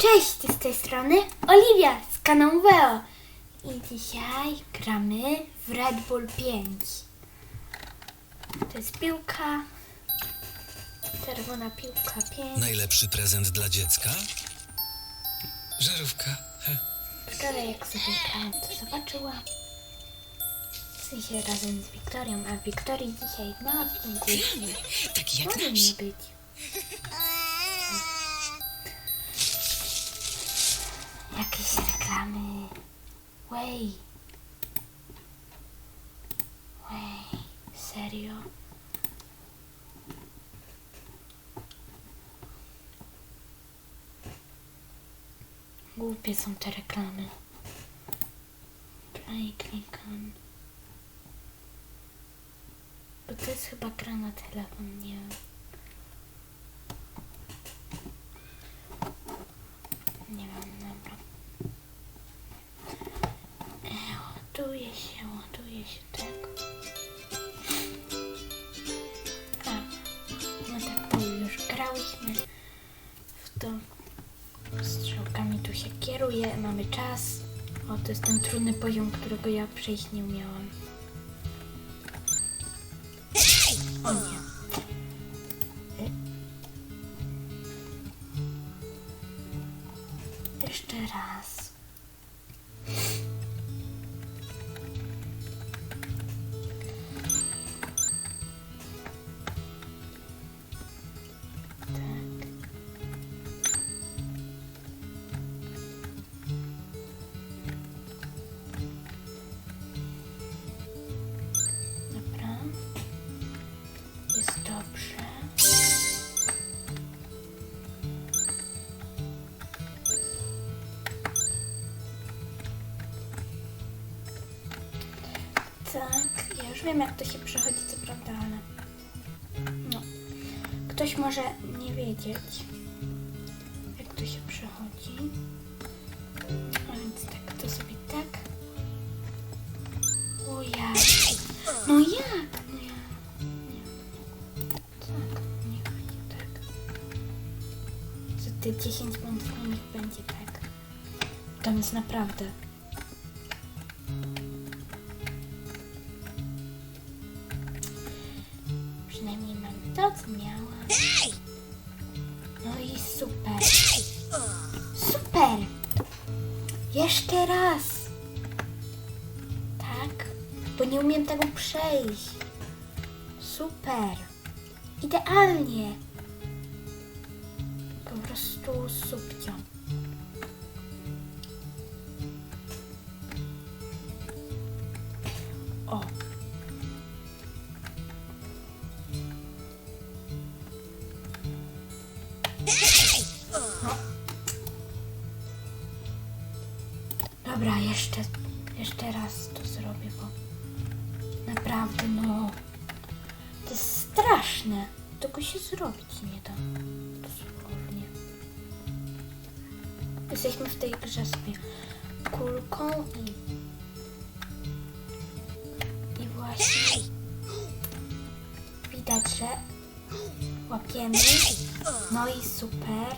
Cześć, z tej strony Oliwia z kanału Veo i dzisiaj gramy w Red Bull 5. To jest piłka, czerwona piłka 5. Najlepszy prezent dla dziecka? Żarówka. Wczoraj jak sobie grałam, to zobaczyłam. W sensie razem z Wiktorią, a Wiktorii dzisiaj na odcinku Taki jak nasz. być. Jakieś reklamy. Way. Way. Serio? Głupie są te reklamy. Play, on. Bo to jest chyba gra na telefon, nie wiem. Nie mamy czas. O, to jest ten trudny poziom, którego ja przejść nie umiałam. Już wiem jak to się przechodzi, co prawda, ale no. Ktoś może nie wiedzieć, jak to się przechodzi. A więc tak, to sobie tak. O ja. No jak? No. Nie. Tak, tak. Te 10 punktów niech będzie tak. Tam jest naprawdę. Przynajmniej mam to, co. No i super. Super! Jeszcze raz! Tak? Bo nie umiem tego przejść. Super! Idealnie! Po prostu subcio. Zrobić nie da. Dosłownie. Jesteśmy w tej grze sobie kulką i i właśnie widać, że łapiemy. No i super.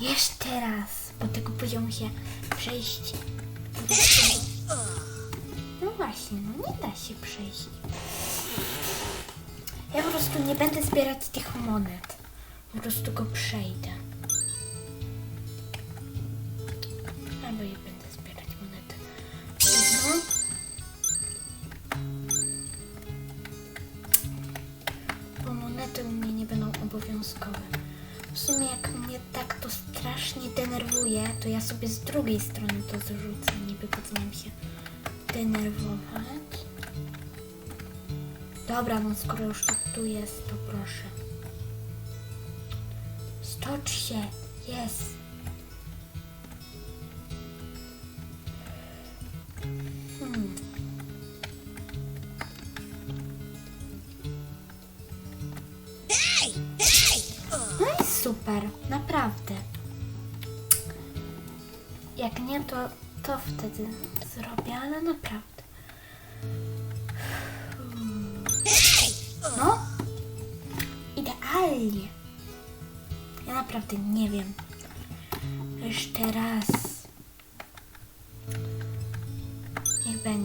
Jeszcze raz, bo tego poziomu się przejść. Właśnie, no nie da się przejść. Ja po prostu nie będę zbierać tych monet. Po prostu go przejdę. Albo ja będę zbierać monety. Jedno. Bo monety u mnie nie będą obowiązkowe. W sumie jak mnie tak to strasznie denerwuje, to ja sobie z drugiej strony to zrzucę. Niby po co się denerwować. Dobra, no skoro już tak tu jest, to proszę. Stocz się! Jest!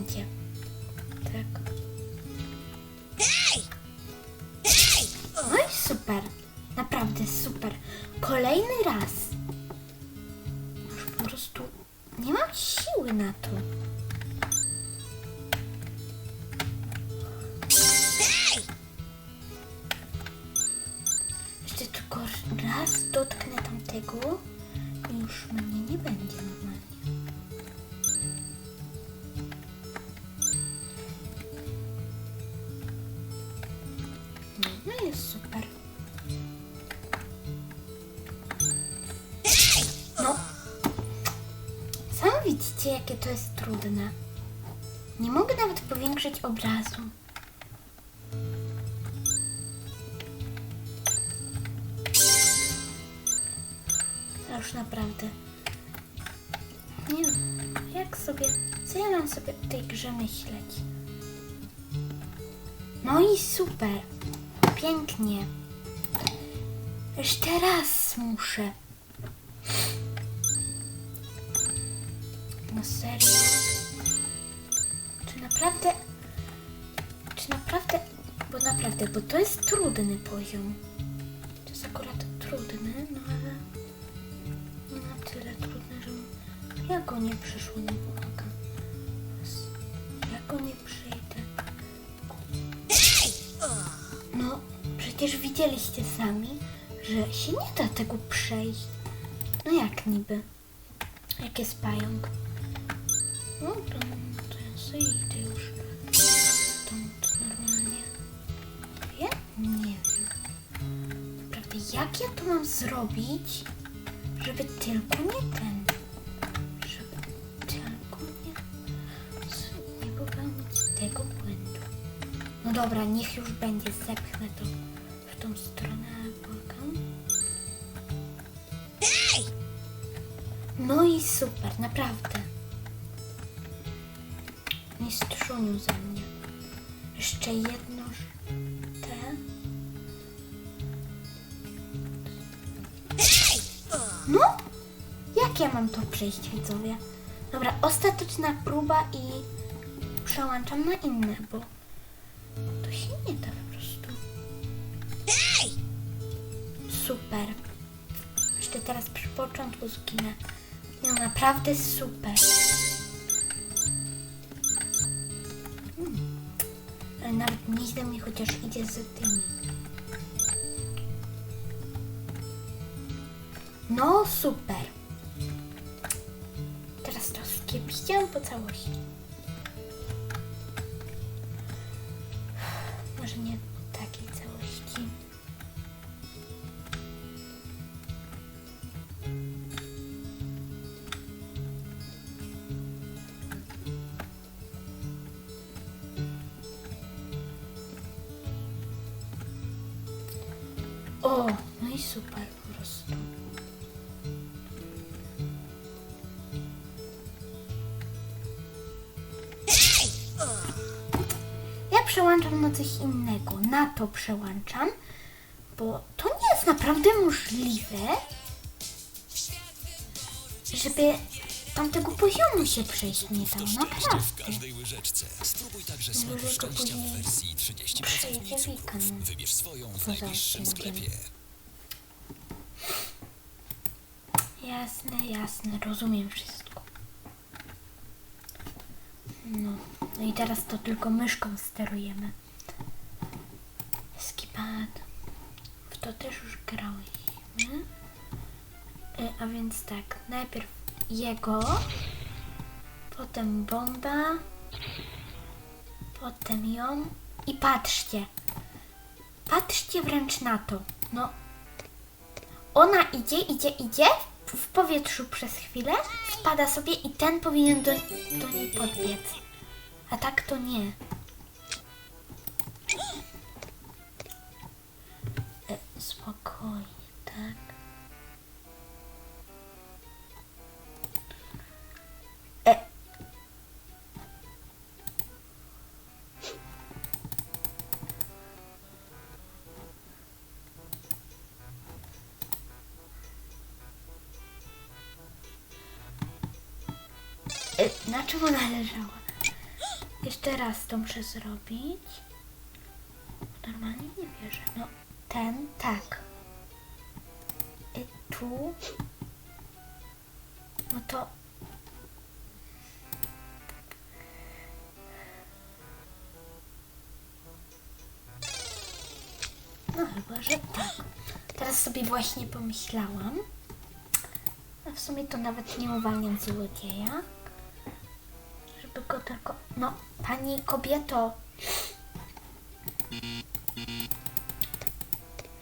Będzie. Tak. No i super. Naprawdę super. Kolejny raz. Już po prostu nie mam siły na to. Powiększyć obrazu. Ja już naprawdę. Nie wiem, jak sobie. Co ja mam sobie o tej grze myśleć? No i super. Pięknie. Jeszcze raz muszę. No serio? Czy naprawdę. Naprawdę. Bo to jest trudny poziom. To jest akurat trudny, no ale nie na tyle trudny, że ja go nie przyszło, nie pomaga. Ja go nie przejdę. No, przecież widzieliście sami, że się nie da tego przejść. No jak niby? Jak jest pająk? Jak ja to mam zrobić, żeby tylko nie ten. Żeby tylko nie, nie popełnić tego błędu. No dobra, niech już będzie, zepchnę to w tą stronę, błagam. No i super, naprawdę. Mistrzuniu ze mnie. Jeszcze jedno przejść, widzowie? Dobra, ostateczna próba i przełączam na inne, bo to się nie da po prostu. Super. Jeszcze teraz przy początku zginę. No naprawdę super. Hmm. Ale nawet nieźle mi chociaż idzie z tymi. No super. Skiepściłam po całości. Przełączam na coś innego. Na to przełączam, bo to nie jest naprawdę możliwe, żeby tamtego poziomu się przejść nie dało. W Naprawdę. każdej łyżeczce. Spróbuj także smaku szczęścia w później wersji 30% przejdzie mniej cukru. weekend. Wybierz swoją w Poza najbliższym odcinkiem. sklepie. Jasne, jasne, rozumiem wszystko. No, no i teraz to tylko myszką sterujemy. Skipad. W to też już grałyśmy. E, A więc tak, najpierw jego, potem bomba, potem ją i patrzcie. Patrzcie wręcz na to. No, ona idzie, idzie, idzie w- powietrzu przez chwilę, spada sobie i ten powinien do, do niej podbiec. A tak to nie. E, spokojnie, tak? Na czym ona leżała? Jeszcze raz to muszę zrobić. Normalnie nie wierzę. No, ten, tak. Y, tu. No to... No chyba, że tak. Teraz sobie właśnie pomyślałam. A w sumie to nawet nie uwalniam złodzieja. No, pani kobieto.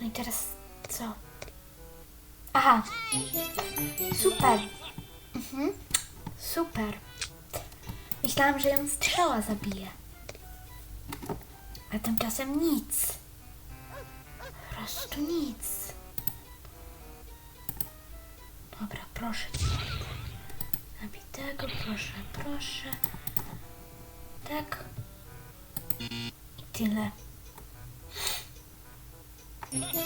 No i teraz co? Aha. Super. Mhm. Super. Myślałam, że ją strzała zabije. A tymczasem nic. Po prostu nic. Dobra, proszę. Nabitego, proszę, proszę. Tak. I tyle.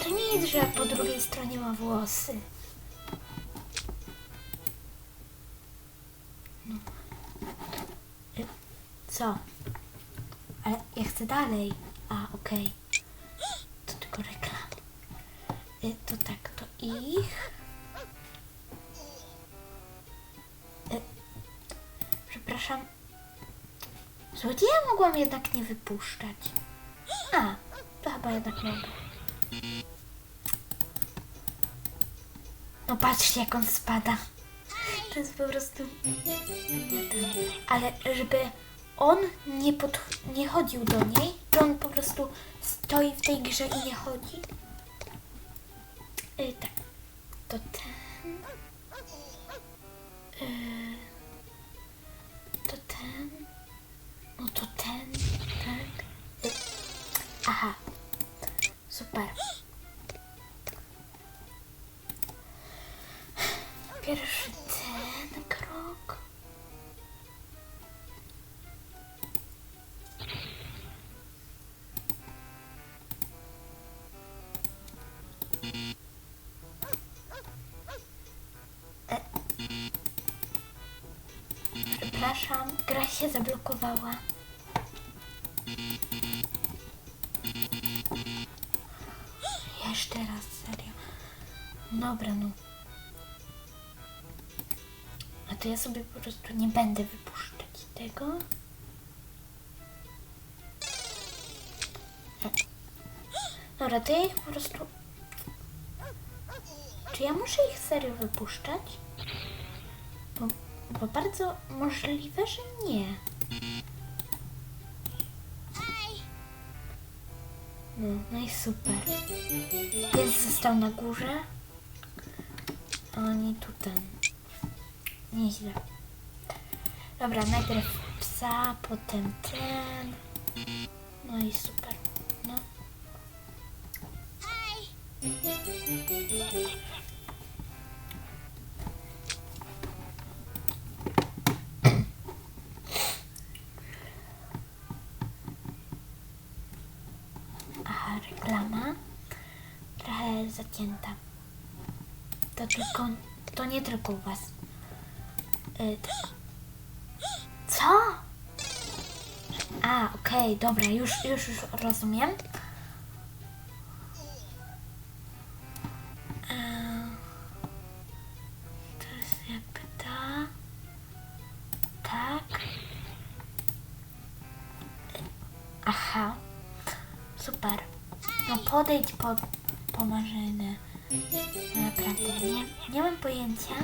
To nic, że po drugiej stronie ma włosy. No. Y, Co? Ale ja chcę dalej. A, okej. To tylko reklama. Y, To tak, to ich. Mogłam jednak nie wypuszczać. A, to chyba jednak mogę. No patrzcie jak on spada. To jest po prostu. Ale żeby on nie, pod, nie chodził do niej, to on po prostu stoi w tej grze i nie chodzi. Y, tak. To ten. Y, to ten. Super. Pierwszy ten krok. Przepraszam, gra się zablokowała. Dobra, no. A to ja sobie po prostu nie będę wypuszczać tego. Dobra, to ja ich po prostu... Czy ja muszę ich serio wypuszczać? Bo, bo bardzo możliwe, że nie. No, no i super. Pies został na górze. A oni tu ten. Nieźle. Dobra, najpierw psa, potem ten. No i super. No. Aha, reklama. Trochę zacięta. To tylko, to nie tylko u was. Y. Co? A, okej, dobra, już, już, już rozumiem. Ta. Tak. Aha. Super. No podejdź po, po. Naprawdę, nie, nie mam pojęcia,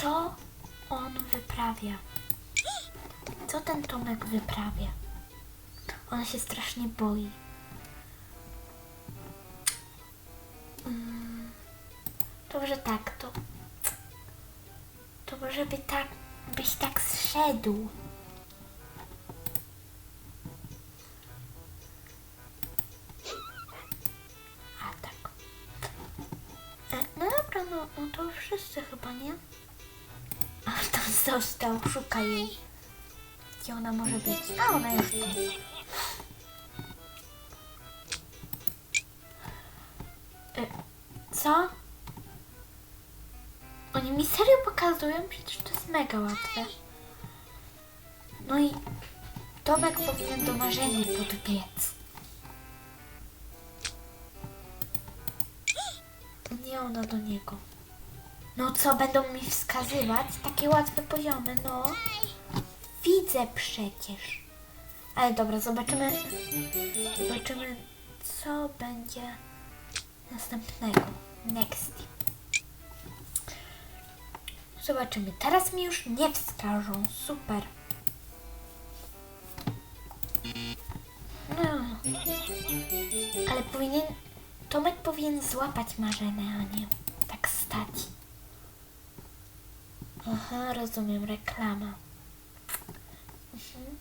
co on wyprawia. Co ten Tomek wyprawia? On się strasznie boi. Mm, To może tak, to... To może by tak, byś tak zszedł. Został, szuka jej. Gdzie ona może być? A ona już tu. E, co? Oni mi serio pokazują? Przecież to jest mega łatwe. No i Tomek powinien do marzenia podbiec. Nie ona do niego. No co, będą mi wskazywać? Takie łatwe poziomy, no. Widzę przecież. Ale dobra, zobaczymy. Zobaczymy, co będzie następnego. Next. Zobaczymy. Teraz mi już nie wskażą. Super. No. Ale powinien. Tomek powinien złapać marzenę, a nie tak stać. Aha, rozumiem, reklama. Mhm.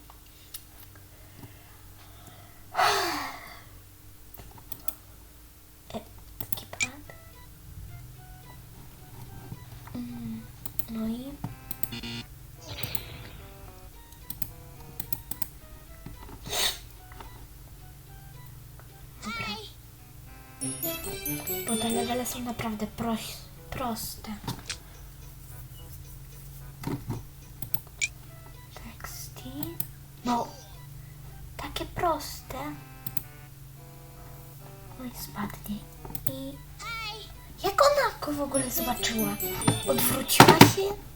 E. Mm, no. Bo te levele są naprawdę proś, proste. Teksty. No, takie proste. No i spadnie. I jak ona go w ogóle zobaczyła? Odwróciła się?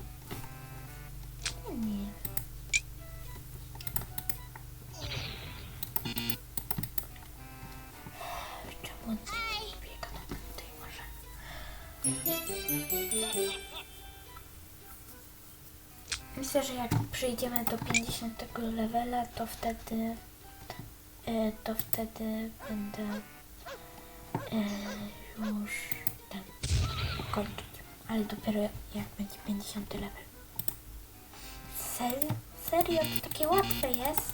Że jak przyjdziemy do 50 levela, to wtedy e, to wtedy będę e, już ten kończyć. Ale dopiero jak będzie 50 level. Serio? To takie łatwe jest?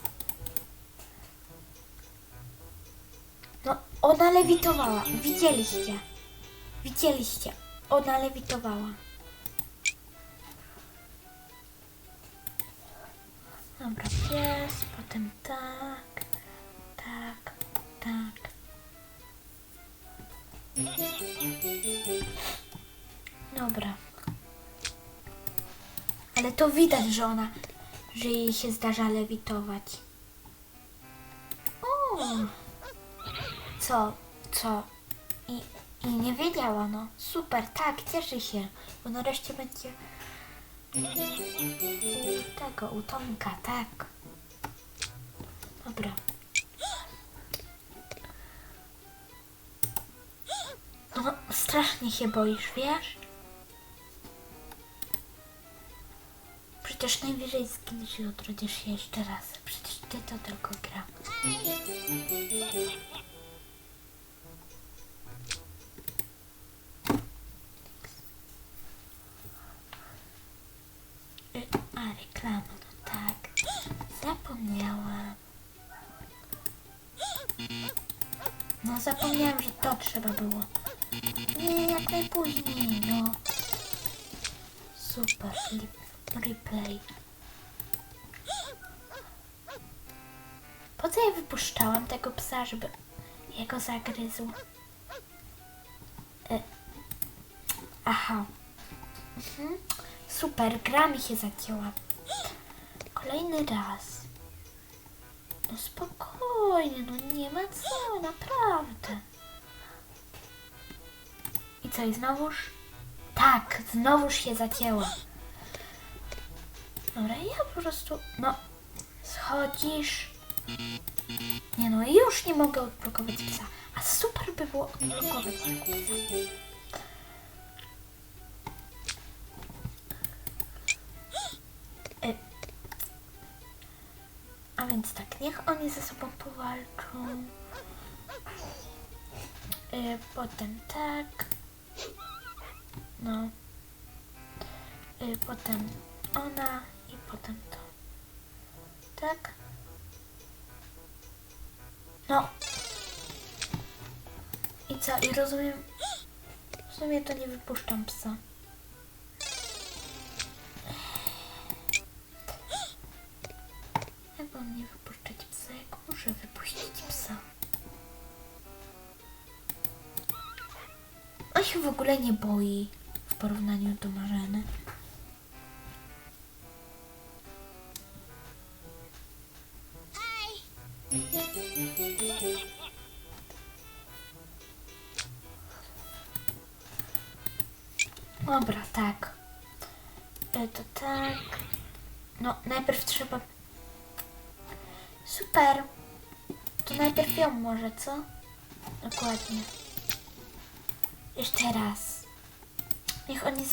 No, ona lewitowała. Widzieliście. Widzieliście. Ona lewitowała. Potem tak, tak, tak. Dobra. Ale to widać, że ona, że jej się zdarza lewitować. O! Co? Co? I, I nie wiedziała, no. Super, tak, cieszy się. Bo nareszcie będzie u tego, u Tomka, tak. Strasznie się boisz, wiesz? Przecież najwyżej zginiesz i odrodzisz się jeszcze raz. Przecież ty to tylko gra. A, reklama, no tak. Zapomniałam. No zapomniałam, że to trzeba było. Nie, jak najpóźniej, no. Super, replay. Po co ja wypuszczałam tego psa, żeby jego zagryzł? E, aha. Mhm. Super, gra mi się zacięła. Kolejny raz. No spokojnie, no nie ma co, naprawdę. Co, i znowuż? Tak, znowuż się zacięła. Dobra, ja po prostu, no, schodzisz. Nie no, już nie mogę odblokować psa. A super by było odblokować psa. Y, A więc tak, niech oni ze sobą powalczą. Y, Potem tak. No. Y, Potem ona i potem to. Tak? No. I co? I rozumiem. W sumie to nie wypuszczam psa. Jak mam nie wypuszczać psa? Jak muszę wypuścić psa? On się w ogóle nie boi porównaniu do Marzeny. Dobra, tak. E, to tak. No, najpierw trzeba... Super. To najpierw ją może, co? Dokładnie. Jeszcze raz.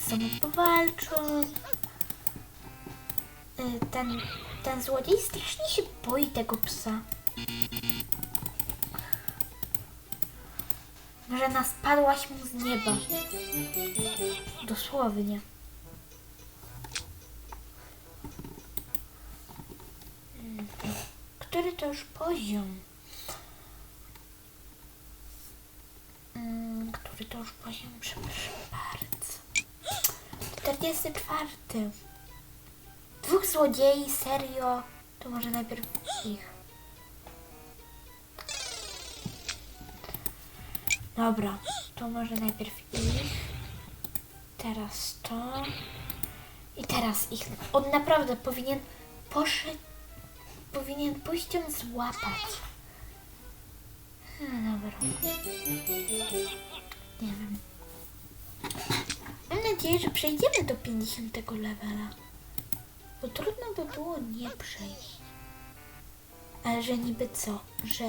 Ze sobą powalczą. Y, Ten, ten złodziej strasznie się boi tego psa. Że naspadłaś mu z nieba. Dosłownie. Który to już poziom? Mm, Który to już poziom? Przepraszam bardzo. 44. Dwóch złodziei, serio? To może najpierw ich. Dobra, to może najpierw ich. Teraz to. I teraz ich. On naprawdę powinien poszedł. Powinien pójść ją złapać. No dobra. Nadzieję, że przejdziemy do 50 levela. Bo trudno by było nie przejść. Ale że niby co? Że...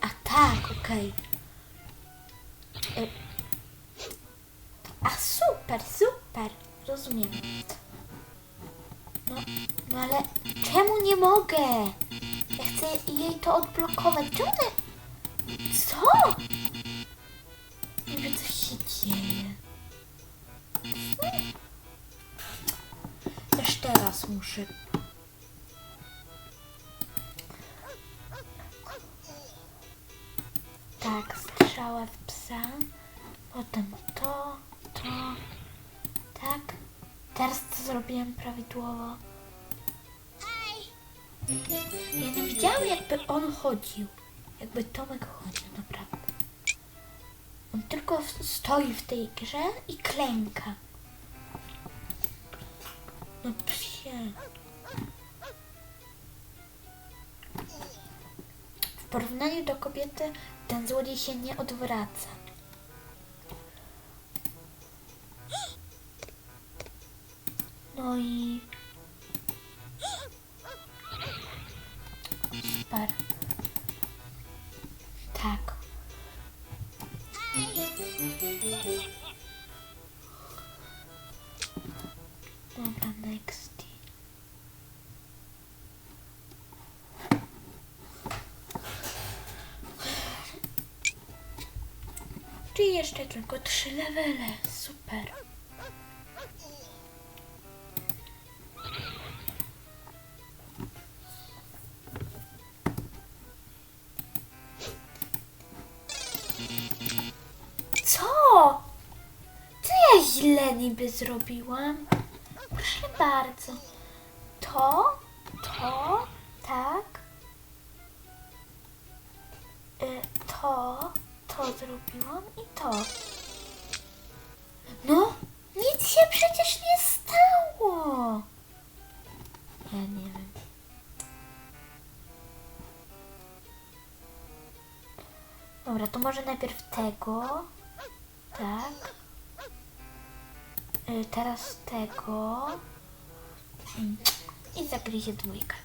A tak, okej. Y, A super, super. Rozumiem. No, no ale czemu nie mogę? Ja chcę jej to odblokować. Czemu one... Co? Niby coś się dzieje. Teraz muszę. Tak, strzała w psa. Potem to, to. Tak. Teraz to zrobiłem prawidłowo. Ja nie widziałam jakby on chodził. Jakby Tomek chodził, naprawdę. On tylko stoi w tej grze i klęka. No psie. W porównaniu do kobiety ten złodziej się nie odwraca. No i... Super. Tak. Czyli jeszcze tylko trzy levele. Super. Co? Co ja źle niby zrobiłam? Proszę bardzo. To, to, tak. Y, to, zrobiłam i to. No, nic się przecież nie stało. Ja nie wiem. Dobra, to może najpierw tego. Tak. Y, teraz tego. I zagryzie dwójkę.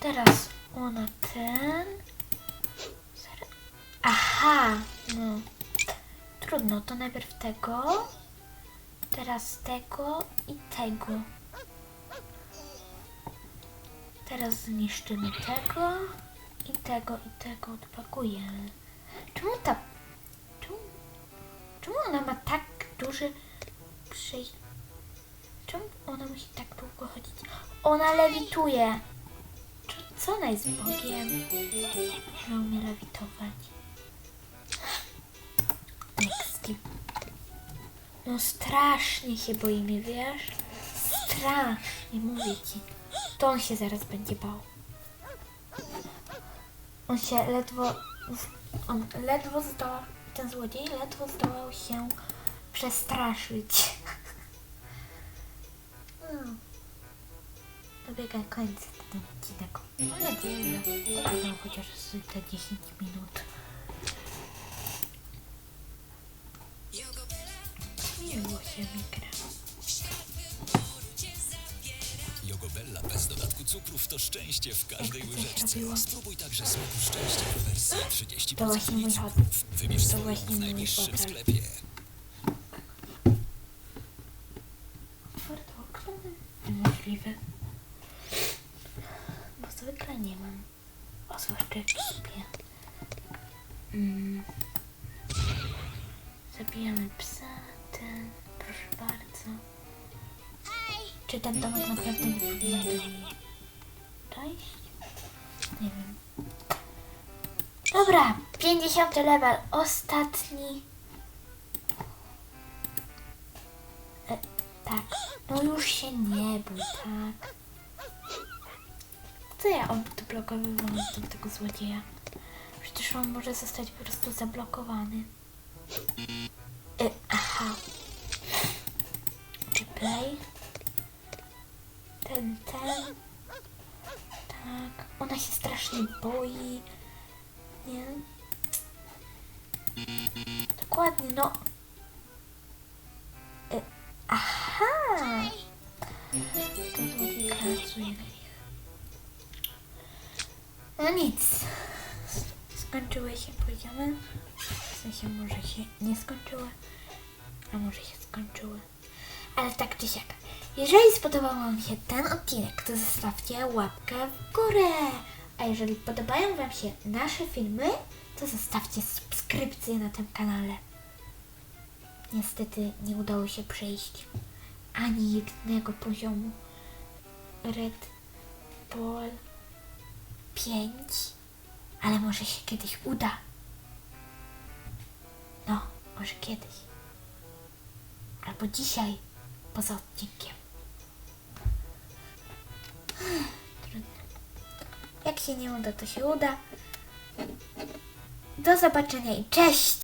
Teraz ona ten. Aha, no. Trudno, to najpierw tego. Teraz tego i tego. Teraz zniszczymy tego i tego i tego odpakujemy. Czemu ta... Czemu, czemu ona ma tak duży przejść? Czemu ona musi tak długo chodzić? Ona lewituje. Co ona jest Bogiem? Że umie lewitować. No strasznie się boimy, wiesz? Strasznie, mówię ci. To on się zaraz będzie bał. On się ledwo... On ledwo zdołał... Ten złodziej ledwo zdołał się przestraszyć. Hmm. Dobiega końca ten odcinek. Mam nadzieję, że chociaż te 10 minut. Mikro. Jogobella bez dodatku cukrów to szczęście w każdej Jak to łyżeczce. Spróbuj także smaku szczęścia w wersji 30% To właśnie mój cukrów. Wybierz To swoją właśnie w mój najbliższym hobby. sklepie. Czy ten domek naprawdę nie powinien do dojść? Nie wiem. Dobra, 50 level, ostatni. E, tak, no już się nie bój, tak. Co ja odblokowywałam tam tego złodzieja? Przecież on może zostać po prostu zablokowany. E, aha. Ten, ten. Tak. Ona się strasznie boi. Nie? Dokładnie, no. E, aha! No nic. Skończyły się poziomy. W sensie może się nie skończyły, a może się skończyły. Ale tak czy siak. Jeżeli spodobał Wam się ten odcinek, to zostawcie łapkę w górę. A jeżeli podobają Wam się nasze filmy, to zostawcie subskrypcję na tym kanale. Niestety nie udało się przejść ani jednego poziomu. Red Ball 5, ale może się kiedyś uda. No, może kiedyś. Albo dzisiaj, poza odcinkiem. Trudno. Jak się nie uda, to się uda. Do zobaczenia i cześć!